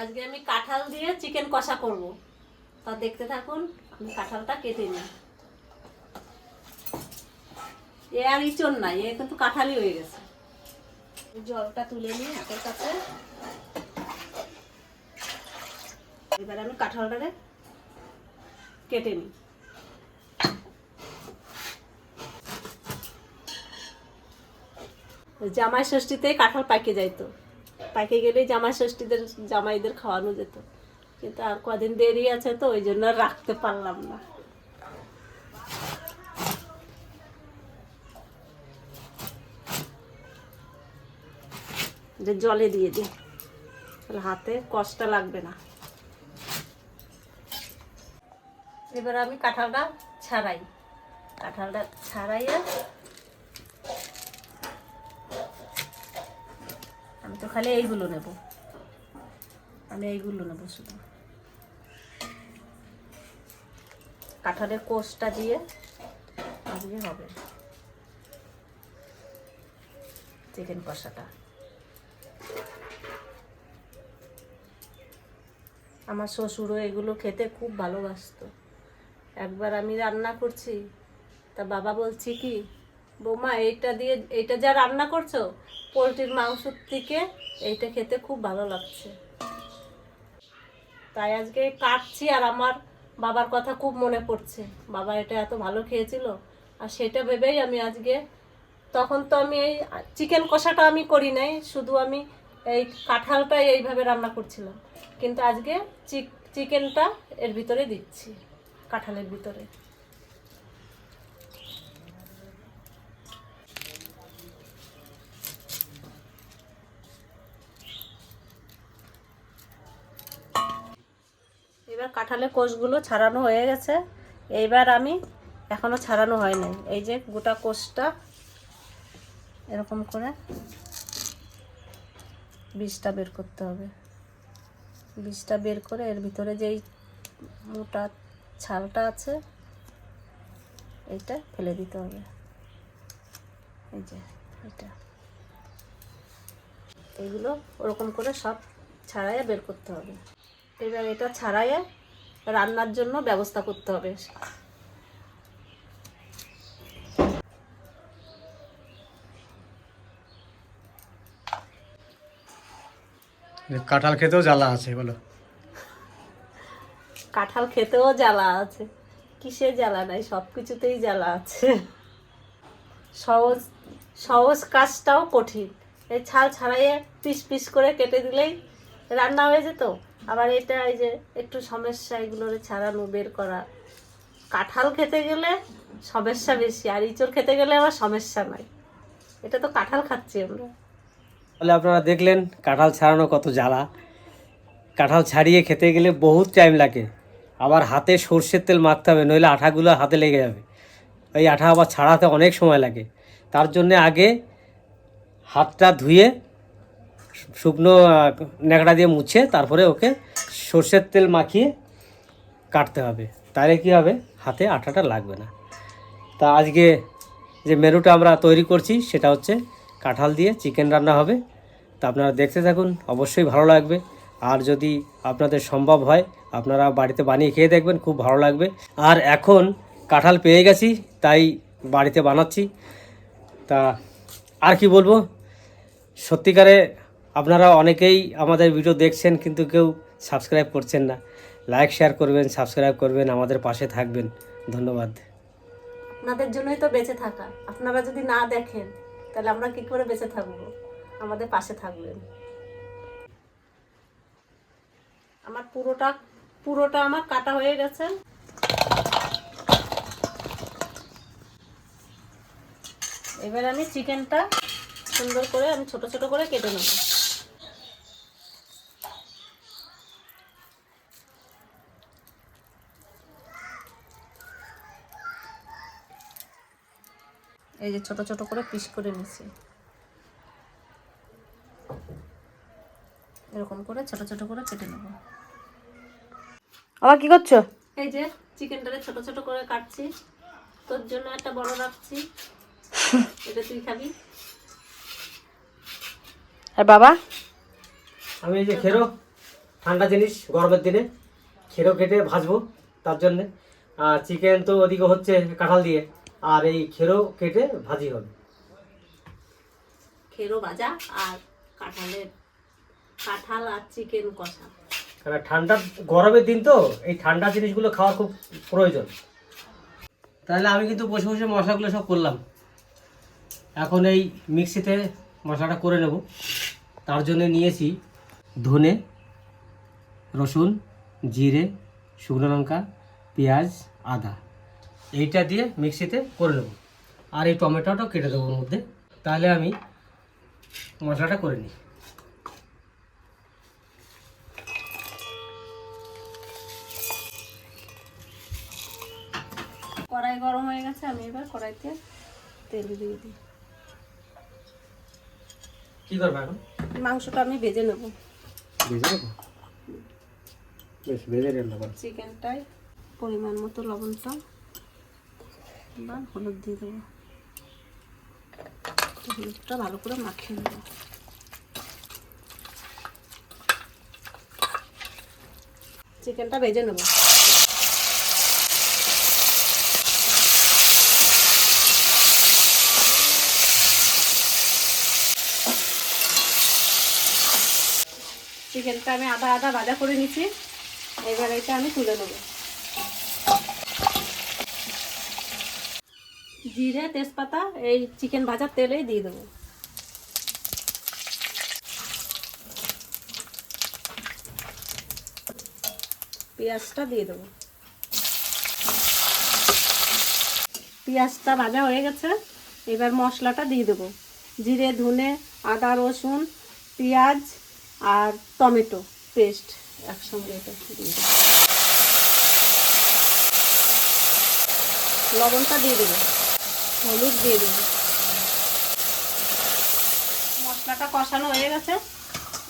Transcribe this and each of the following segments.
আজকে আমি কাঁঠাল দিয়ে চিকেন কষা করব। তা দেখতে থাকুন, আমি কাঁঠালটা কেটে নিই। এ আর ইচন নাই, এ কিন্তু কাঁঠালই হয়ে গেছে। জলটা তুলে নিই হাতের কাছে। এবার আমি কাঁঠালটারে কেটে নিই। জামাই ষষ্ঠীতে কাঁঠাল পাকে যাইতো। পাকে গেলেই জামাই ষষ্ঠীদের, জামাইদের খাওয়ানো যেত। কিন্তু আর কদিন দেরি আছে তো, ওই জন্য রাখতে পারলাম না। যে জলে দিয়ে দিই। তাহলে হাতে কষ্ট লাগবে না। এবার আমি কাঁঠালটা ছাড়াই। কাঁঠালটা ছাড়াইয়া আমি তো খালি এইগুলো নেব। আমি এইগুলো নেব শুধু। কাঁঠালের কোষটা দিয়ে আজকে হবে। চিকেন কষাটা। আমার শ্বশুরও এগুলো খেতে খুব ভালোবাসতো। একবার আমি রান্না করছি, তা বাবা বলছি কি বৌমা, এইটা দিয়ে, এইটা যা রান্না করছ, পোলট্রির মাংসর থেকে, এইটা খেতে খুব ভালো লাগছে। তাই আজকে কাটছি আর আমার বাবার কথা খুব মনে পড়ছে। বাবা এটা এত ভালো খেয়েছিল, আর সেটা ভেবেই আমি আজকে, তখন তো আমি এই চিকেন কষাটা আমি করি নাই, শুধু আমি এই কাঁঠালটাই এইভাবে রান্না করছিলাম। কিন্তু আজকে চিকেনটা এর ভিতরে দিচ্ছি, কাঁঠালের ভিতরে। কাঁঠালের কোষগুলো ছাড়ানো হয়ে গেছে। এইবার আমি এখনও ছাড়ানো হয় নাই এই যে গোটা কোষটা এরকম করে বীজটা বের করতে হবে। বীজটা বের করে এর ভিতরে যেই মোটা ছালটা আছে, এইটা ফেলে দিতে হবে। এই যে এটা। এইগুলো ওরকম করে সব ছাড়াইয়া বের করতে হবে। এবার এটা ছাড়াইয়া রান্নার জন্য ব্যবস্থা করতে হবে। কাঁঠাল খেতেও জ্বালা আছে বলো। কাঁঠাল খেতেও জ্বালা আছে। কিসে জ্বালা নাই সব কিছুতেই জ্বালা আছে। সহজ সহজ কাজটাও কঠিন। এই ছাল ছাড়াইয়ে পিস পিস করে কেটে দিলেই রান্না হয়ে যেত? আবার এটা এই যে একটু সমস্যা এগুলোর ছাড়ানো, বের করা। কাঁঠাল খেতে গেলে সমস্যা বেশি, আর ইঁচড় খেতে গেলে আবার সমস্যা নাই। এটা তো কাঁঠাল খাচ্ছি আমরা। তাহলে আপনারা দেখলেন, কাঁঠাল ছাড়ানো কত জ্বালা। কাঁঠাল ছাড়িয়ে খেতে গেলে বহুত টাইম লাগে। আবার হাতে সর্ষের তেল মাখতে হবে, নইলে আঠাগুলো হাতে লেগে যাবে। এই আঠা আবার ছাড়াতে অনেক সময় লাগে। তার জন্যে আগে হাতটা ধুয়ে শুকনো ন্যাকড়া দিয়ে মুছে তারপরে ওকে সর্ষের তেল মাখিয়ে কাটতে হবে। তাহলে কী হবে? হাতে আঠাটা লাগবে না। তা আজকে যে মেনুটা আমরা তৈরি করছি, সেটা হচ্ছে কাঁঠাল দিয়ে চিকেন রান্না হবে। তা আপনারা দেখতে থাকুন, অবশ্যই ভালো লাগবে। আর যদি আপনাদের সম্ভব হয়, আপনারা বাড়িতে বানিয়ে খেয়ে দেখবেন, খুব ভালো লাগবে। আর এখন কাঁঠাল পেয়ে গেছি, তাই বাড়িতে বানাচ্ছি। তা আর কি বলব? সত্যিকারে আপনারা অনেকেই আমাদের ভিডিও দেখছেন কিন্তু কেউ সাবস্ক্রাইব করছেন না। লাইক শেয়ার করবেন সাবস্ক্রাইব করবেন, আমাদের পাশে থাকবেন। ধন্যবাদ। আপনাদের জন্যই তো বেঁচে থাকা। আপনারা যদি না দেখেন, তাহলে আমরা কি করে বেঁচে থাকব? আমাদের পাশে থাকবেন। আমার পুরোটা পুরোটা আমার কাটা হয়ে গেছে। এবার আমি চিকেনটা সুন্দর করে, আমি ছোট ছোট করে কেটে নেব। এই যে ছোট ছোট করে পিস করে নিছি। এরকম করে ছোট ছোট করে কেটে নেব। আবার কি করছ? এই যে চিকেনটারে ছোট ছোট করে কাটছি। তোর জন্য একটা বড় রাখছি। এটা তুই খাবি। আর বাবা? আমি এই যে খেরো ঠান্ডা জিনিস গরমের দিনে। খেরো কেটে ভাজবো তার জন্যে। আর চিকেন তো ওদিকে হচ্ছে কাঁঠাল দিয়ে। আর এই খেরো কেটে ভাজি হবে। খেরো ভাজা আর কাঁঠালের কাঁঠাল আর চিকেন কষা। কারণ ঠান্ডা গরমের দিন তো এই ঠান্ডা জিনিসগুলো খাওয়া খুব প্রয়োজন। তাহলে আমি কিন্তু বসে বসে মশলাগুলো সব করলাম। এখন এই মিক্সিতে মশলাটা করে নেব। তার জন্য নিয়েছি ধনে রসুন জিরে শুকনো লঙ্কা পেঁয়াজ আদা। এইটা দিয়ে মিক্সিতে করে নেব। আর এই টমেটোটাও কেটে দেবো ওর মধ্যে। তাহলে আমি মশলাটা করে নিই। কড়াই গরম হয়ে গেছে আমি এবার কড়াইতে তেল দিয়ে দিই। কী করব এখন? মাংসটা আমি ভেজে নেব। ভেজে নেব? বেশ ভেজে রান্না করো চিকেনটায় পরিমাণ মতো লবণটা বা হলুদ দিয়ে দেবো। হলুদটা ভালো করে মাখিয়ে নেব। চিকেনটা ভেজে নেব। চিকেনটা আমি আদা আদা ভাজা করে নিচ্ছি। এবার এটা আমি তুলে নেব। জিরে তেজপাতা, এই চিকেন ভাজার তেলেই দিয়ে দেবো। পেঁয়াজটা দিয়ে দেবো। পেঁয়াজটা ভাজা হয়ে গেছে, এবার মশলাটা দিয়ে দেবো। জিরে, ধনে, আদা, রসুন, পেঁয়াজ আর টমেটো পেস্ট একসঙ্গে এটা দিয়ে দেবো। লবণটা দিয়ে দেবো। হলুদ দিয়ে দেবো। মশলাটা কষানো হয়ে গেছে।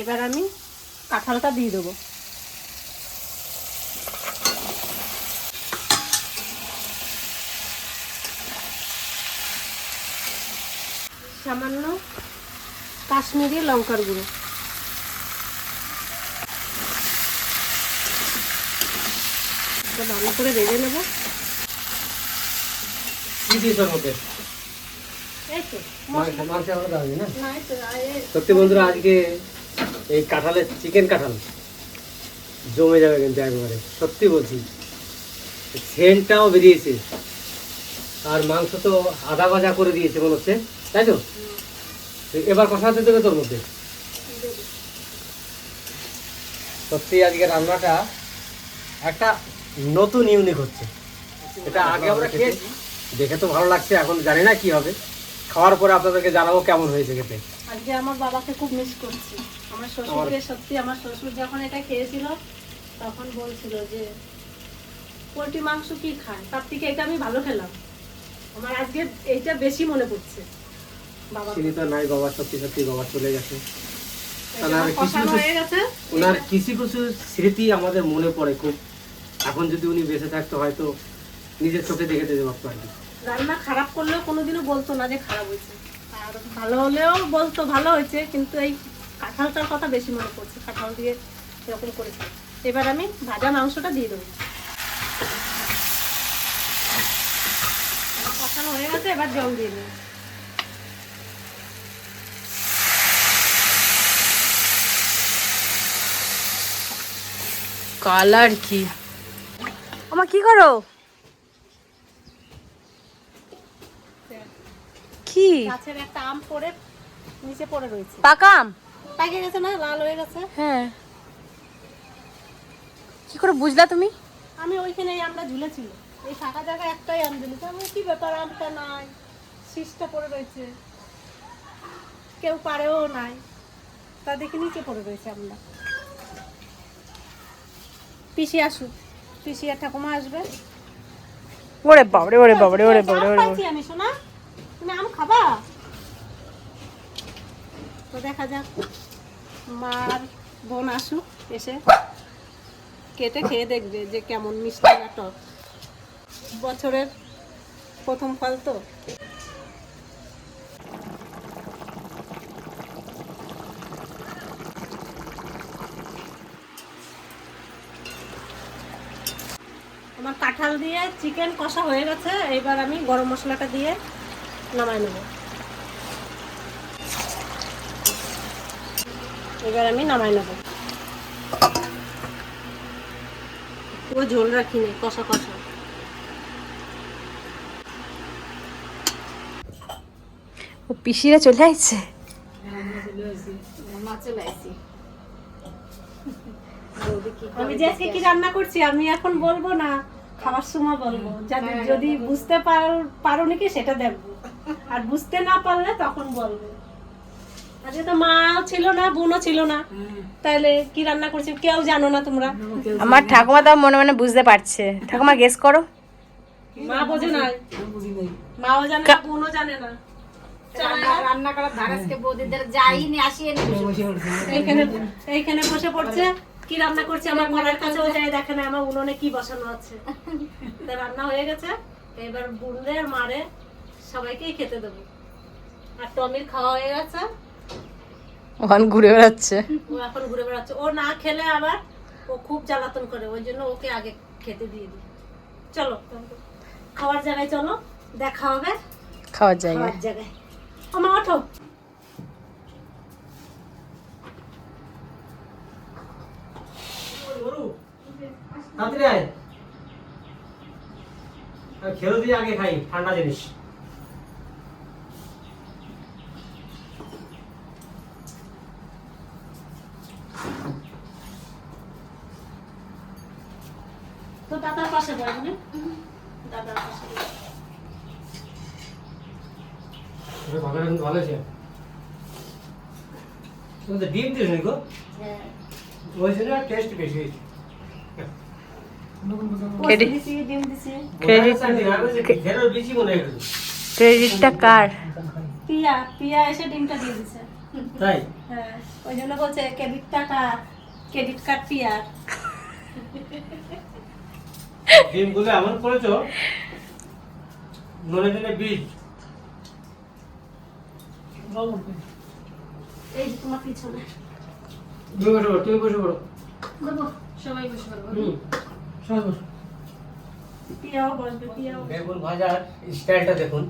এবার আমি কাঁঠালটা দিয়ে দেবো। সামান্য কাশ্মীরি লঙ্কার গুঁড়ো। ভালো করে ভেজে নেব। কি দিয়েছ মধ্যে সত্যি বন্ধুরা আজকে এই কাঁঠালের চিকেন কাঁঠাল জমে যাবে কিন্তু একবারে সত্যি বলছি। সেন্টটাও বেরিয়েছে। আর মাংস তো আধা ভাজা করে দিয়েছে মনে হচ্ছে তাই তো? এবার কষাতে দেবে তোর মধ্যে। সত্যি আজকে রান্নাটা একটা নতুন ইউনিক হচ্ছে। এটা আগে আমরা খেয়েছি। দেখে তো ভালো লাগছে এখন জানি না কি হবে। খাওয়ার পরে আপনাদেরকে জানাব কেমন হয়েছে খেতে। আজকে আমার বাবাকে খুব মিস করছি। আমার শ্বশুরকে সত্যি আমার শ্বশুর যখন এটা খেয়েছিল তখন বলছিল যে পোলট্রি মাংস কি খায়? তার থেকে এটা আমি ভালো খেলাম। আমার আজকে এইটা বেশি মনে পড়ছে বাবা তিনি তো নাই বাবা সত্যি সত্যি বাবা চলে গেছে। ওনার কিছু কিছু স্মৃতি আমাদের মনে পড়ে খুব। এখন যদি উনি বেঁচে থাকতো হয়তো নিজের চোখে দেখে যেতে পারতো আর কি। রান্না খারাপ করলেও কোনোদিনও বলতো না যে খারাপ হয়েছে। আর ভালো হলেও বলতো ভালো হয়েছে কিন্তু এই কাঁঠালটার কথা বেশি মনে পড়ছে কাঁঠাল দিয়ে এরকম করেছে। এবার আমি ভাজা মাংসটা দিয়ে দেবো। কষানো হয়ে গেছে এবার জল দিয়ে দেবো। কালার কি? আমার কি করো? কি গাছের একটা আম পড়ে নিচে পড়ে রয়েছে। পাকাম পাকে গেছে না? লাল হয়ে গেছে। হ্যাঁ। কি করে বুঝলা তুমি? আমি ওইখানে এই আমটা ঝুলেছিল এই ফাঁকা জায়গায় একটাই আম ঝুলেছে আমি কি ব্যাপার? আমটা নাই। শীষটা পড়ে রয়েছে। কেউ পারেও নাই। তা দেখি নিচে পড়ে রয়েছে আমরা পিসি আসুক। পিসি আর ঠাকুমা আসবে। ওরে বাবরে ওরে বাবরে ওরে বাবরে ওরে আমি শোনা তুমি আম খাবা? তো দেখা যাক, মার বোন আসুক, এসে কেটে খেয়ে দেখবে যে কেমন মিষ্টি নাটক বছরের প্রথম ফল তো। আমার কাঁঠাল দিয়ে চিকেন কষা হয়ে গেছে এবার আমি গরম মশলাটা দিয়ে নামাই নেব। এবার আমি নামাই নেব। পুরো ঝোল রাখিনি কষা কষা। ও পিসিরা চলে আসছে আমি যে আজকে কি রান্না করছি আমি এখন বলব না খাবার সময় বলব। যদি যদি বুঝতে পার- পারো নাকি সেটা দেখব। আর বুঝতে না পারলে তখন বলব। আজকে তো মাও ছিল না বোনও ছিল না। তাহলে কি রান্না করছি? কেউ জানো না তোমরা? আমার ঠাকুমা তাও মনে মনে বুঝতে পারছে। ঠাকুমা গেস করো। মা বোঝে না। মাও জানে না বোনও জানে না। রান্না করার ধারাসকে বৌদিদের যাইনি আসিয়ে এইখানে এইখানে বসে পড়ছে। কি রান্না করছে? আমার কাছেও যায় দেখে না আমার উনুনে কি বসানো আছে। রান্না হয়ে গেছে। এবার বুনলে আর মারে। সবাইকেই খেতে দেবো। আর টমির খাওয়া হয়ে গেছে। ওখান ঘুরে বেড়াচ্ছে। ও এখন ঘুরে বেড়াচ্ছে। ও না খেলে আবার ও খুব জ্বালাতন করে ওই জন্য ওকে আগে খেতে দিয়ে দিই। চলো খাওয়ার জায়গায় চলো দেখা হবে। খাওয়ার জায়গায়। জায়গায়। ও ওঠো। খেলো দিয়ে আগে খাই ঠান্ডা জিনিস তো দাদার পাশে বসবে দাদার পাশে বসবে। ভালো কিন্তু ভালো আছে তুমি তো ডিম দিস গো ওই জন্য টেস্ট বেশি হয়েছে পোস্ত দিছি, ডিম দিছি। Credit- ঘেরের বেশি মনে হয়। ক্রেডিটটা কার? পিয়া পিয়া এসে ডিমটা দিয়ে দিছে। তাই? হ্যাঁ ওই জন্য বলছে ক্রেডিট টাকা ক্রেডিট কার্ড পিয়ার ডিমগুলো এমন করেছ মনে দিনে বীজ এই তোমার পিছনে। তুমি বসে পড়ো তুমি বসে পড়ো সবাই বসে হুম সবাই বসো। পিয়াও বসবে পিয়াও বেগুন ভাজার স্টাইলটা দেখুন।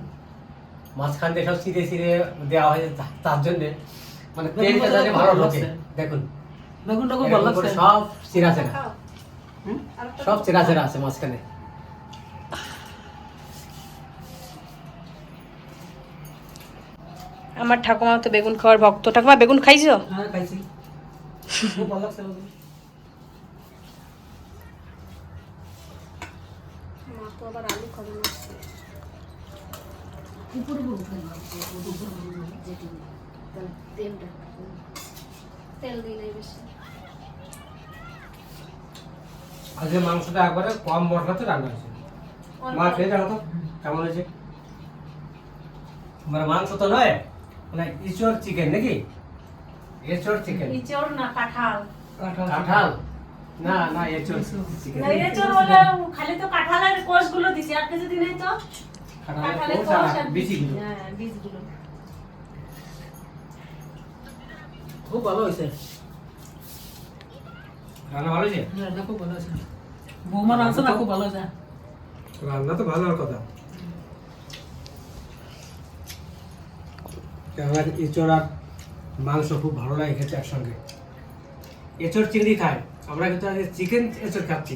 মাঝখান দিয়ে সব দেওয়া হয়েছে তার জন্য। মানে তেলটা যাতে ভালো ঢোকে। দেখুন। বেগুনটা এরকম করে সব চিরা। চেরা সব চেরা চেরা আছে মাঝখানে। আমার ঠাকুমা তো বেগুন খাওয়ার ভক্ত। ঠাকুমা বেগুন খাইছো? হ্যাঁ খাইছি। খুব ভালো লাগছে আমাকে। মা তো আবার আলু খাবে। তেল বেশি। আজকে মাংসটা একবারে কম মশলাতে রান্না হয়েছে। মা খেয়ে দেখো তো কেমন হয়েছে? মানে মাংস তো নয় মানে ইচোর চিকেন নাকি? এচোর চিকেন। ইচড় না কাঁঠাল। কাঁঠাল? না না না, হলে খালি তো কাঁঠালের কোষগুলো দিছি আর কিছু দিনে তো কাঁঠালের কোষ আর আর হ্যাঁ বীজগুলো। খুব ভালো হয়েছে। রান্না ভালো হয়েছে? রান্না খুব ভালো হয়েছে। বৌমা রান্না না খুব ভালো হয়েছে। রান্না তো ভালো হওয়ার কথা। এঁচড় আর মাংস খুব ভালো লাগে খেতে একসঙ্গে। এঁচড় চিংড়ি খায়। আমরা কিন্তু আজকে চিকেন এঁচড় খাচ্ছি।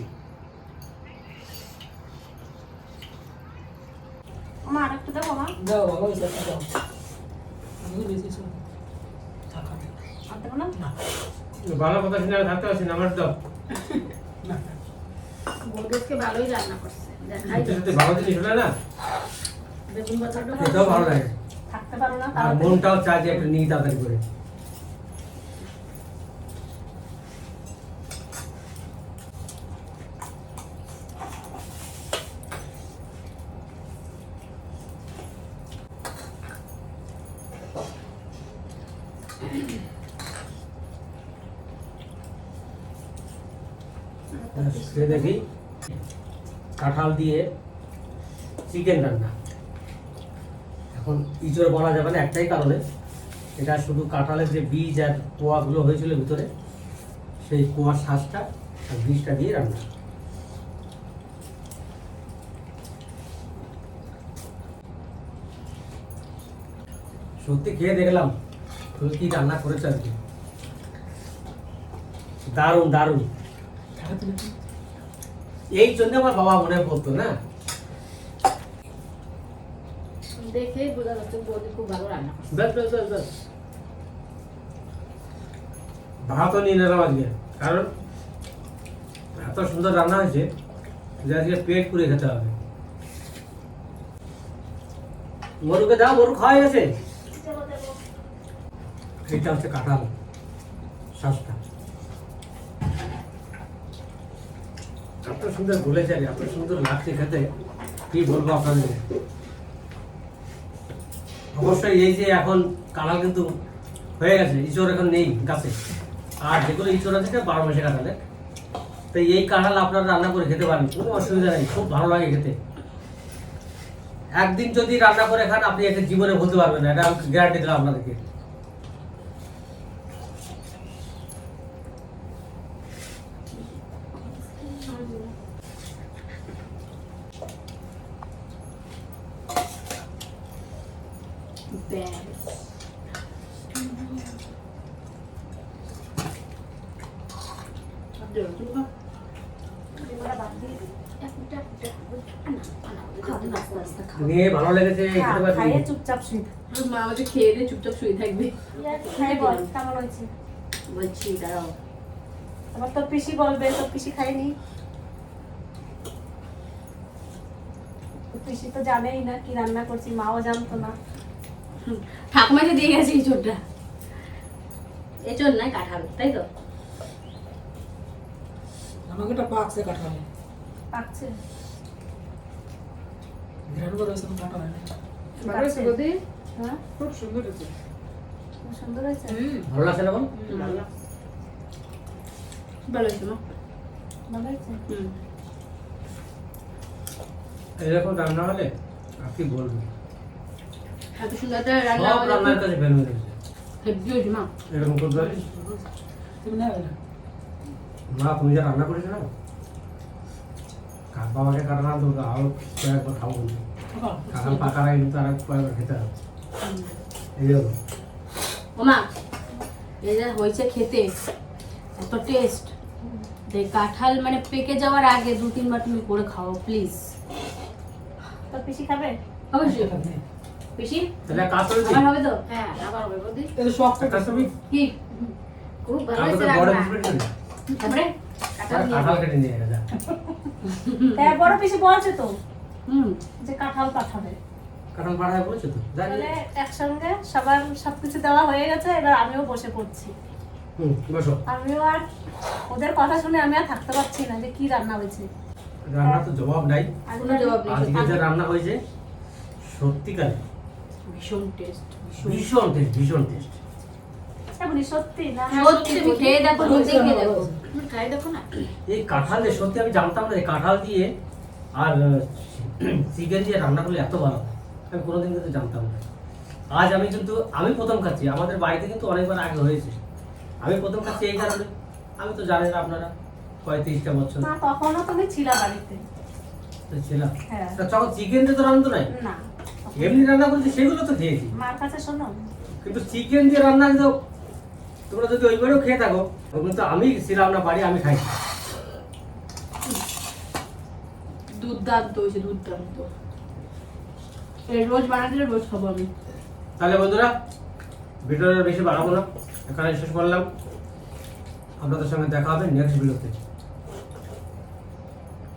আমার আরেকটা দেবো মা দাও ভালো হয়েছে দাও। আমি বেশি শুন আর ভালো কথা শুনে থাকতে পারছি না আমার দাও। বৌদিকে ভালোই রান্না করছে। দেখাই সত্যি সত্যি ভালো জিনিস হলে না? বেগুন ভালো লাগে। থাকতে পারো না মনটাও যে একটু নিই তাড়াতাড়ি করে। খেয়ে দেখি কাঁঠাল দিয়ে চিকেন রান্না। এখন ইঁচড় বলা যাবে না, একটাই কারণে। এটা শুধু কাঁঠালের যে বীজ আর কোয়াগুলো হয়েছিল ভিতরে, সেই কুয়ার শ্বাসটা আর বীজটা দিয়ে রান্না। সত্যি খেয়ে দেখলাম, তুমি কি রান্না করেছ আর কি দারুণ। দারুণ এই জন্য আমার বাবা মনে পড়তো না? দেখেই বোঝা যাচ্ছে বৌদি খুব ভালো রান্না বেশ বেশ বেশ বেশ ভাতও নিয়ে নিলাম আজকে কারণ এত সুন্দর রান্না হয়েছে যে আজকে পেট খেতে হবে। মরুকে দাও খাওয়া গেছে? এটা হচ্ছে কাঁঠাল সস্তা। সুন্দর এত সুন্দর লাগছে খেতে। কি বলব আপনাদের? অবশ্যই এই যে এখন কিন্তু হয়ে গেছে এখন নেই গাছে। আর যেগুলো ইঁচড় আছে সেটা বারো মাসে কাঁঠালে। তো এই কাঁঠাল আপনারা রান্না করে খেতে পারেন, কোনো অসুবিধা নেই, খুব ভালো লাগে খেতে। একদিন যদি রান্না করে খান, আপনি এটা জীবনে বলতে পারবেন না, এটা গ্যারান্টি দিলাম আপনাদেরকে। ব্যাস। ভালো লেগেছে খেতে খাইয়ে চুপচাপ শুই। মা আমাকে খেয়ে দিয়ে চুপচাপ শুয়ে থাকবে। খাই বল কেমন হয়েছে? বলছি দাঁড়াও। আবার তোর পিসি বলবে তোর পিসি খাইনি তোর পিসি তো জানেই না কি রান্না করছি মাও জানতো না। ঠাকুমাকে দিয়ে গেছে এঁচড়টা। এঁচড় নয় কাঁঠাল তাই তো? আমাকে একটা পাকছে কাঁঠালে। পাকছে। ঘ্রাণ করে এসে কাঁঠাল পাকছে। হ্যাঁ? খুব সুন্দর হয়েছে। সুন্দর হয়েছে? হুম। ভালো লাগছে না বল? ভালো লাগছে। ভালো হয়েছে মা? ভালো হয়েছে? হুম। এরকম রান্না হলে আর কি বলব? এত সুন্দর একটা রান্না সব রান্নার কাছে বের হয়ে গেছে। হেব্বি হয়েছে মা। এরকম করতে পারিস তুমি মা তুমি যা রান্না করেছ না? কাক বাবাকে কাটা না তো আরও কয়েকবার খাব কাকাল পাকার আগে কিন্তু আর কয়েকবার খেতে হবে। এই হলো ও মা এই যা হয়েছে খেতে। এত টেস্ট দেখ কাঁঠাল মানে পেকে যাওয়ার আগে দু তিনবার তুমি করে খাও প্লিজ তোর পিসি খাবে? অবশ্যই পিসি তাহলে কাজ করে হবে তো? হ্যাঁ আবার হবে বৌদি। এটা সব কাজ করবি কি? খুব ভালো হয়েছে বড় রান্না। বিস্কুট কিনে তারপরে? কাঁঠাল নিয়ে কাঁঠাল যাও। কেটে নিয়ে গেছে। হ্যাঁ বড় পিসি বলছে তো। হুম। যে কাঁঠাল পাঠাবে। কাঁঠাল পাঠায় বলেছ তো? তাহলে একসঙ্গে সবার সবকিছু দেওয়া হয়ে গেছে এবার আমিও বসে পড়ছি। হুম বসো। আমিও আর ওদের কথা শুনে আমি আর থাকতে পারছি না যে কি রান্না হয়েছে। রান্না তো জবাব নাই। কোনো জবাব নেই। আজকে যে রান্না হয়েছে সত্যিকারে ভীষণ টেস্ট ভীষণ টেস্ট ভীষণ টেস্ট এমনি সত্যি না? সত্যি তুমি খেয়ে দেখো নিজে খেয়ে দেখো। খাই দেখো না। এই কাঁঠাল দিয়ে সত্যি আমি জানতাম না কাঁঠাল দিয়ে আর চিকেন দিয়ে রান্না করলে এত ভালো আমি কোনোদিন কিন্তু জানতাম না। আজ আমি কিন্তু আমি প্রথম খাচ্ছি। আমাদের বাড়িতে কিন্তু অনেকবার আগে হয়েছে। আমি প্রথম খাচ্ছি এই কারণে। আমি তো জানেন আপনারা পঁয়ত্রিশটা বছর। না তখনও তুমি ছিলা বাড়িতে। তো ছিলাম। হ্যাঁ। চিকেন দিয়ে তো রান্না নাই? না। এমনি রান্না করছি সেগুলো তো খেয়েছি। মার কাছে শোনো। কিন্তু চিকেন দিয়ে রান্না তো তোমরা যদি ওইবারেও খেয়ে থাকো তখন তো আমি ছিলাম না বাড়ি আমি খাই দুর্দান্ত হয়েছে দুর্দান্ত। এই রোজ বানা দিলে রোজ খাব আমি। তাহলে বন্ধুরা ভিডিওটা বেশি বাড়াবো না। এখানে শেষ করলাম। আপনাদের সঙ্গে দেখা হবে নেক্সট ভিডিওতে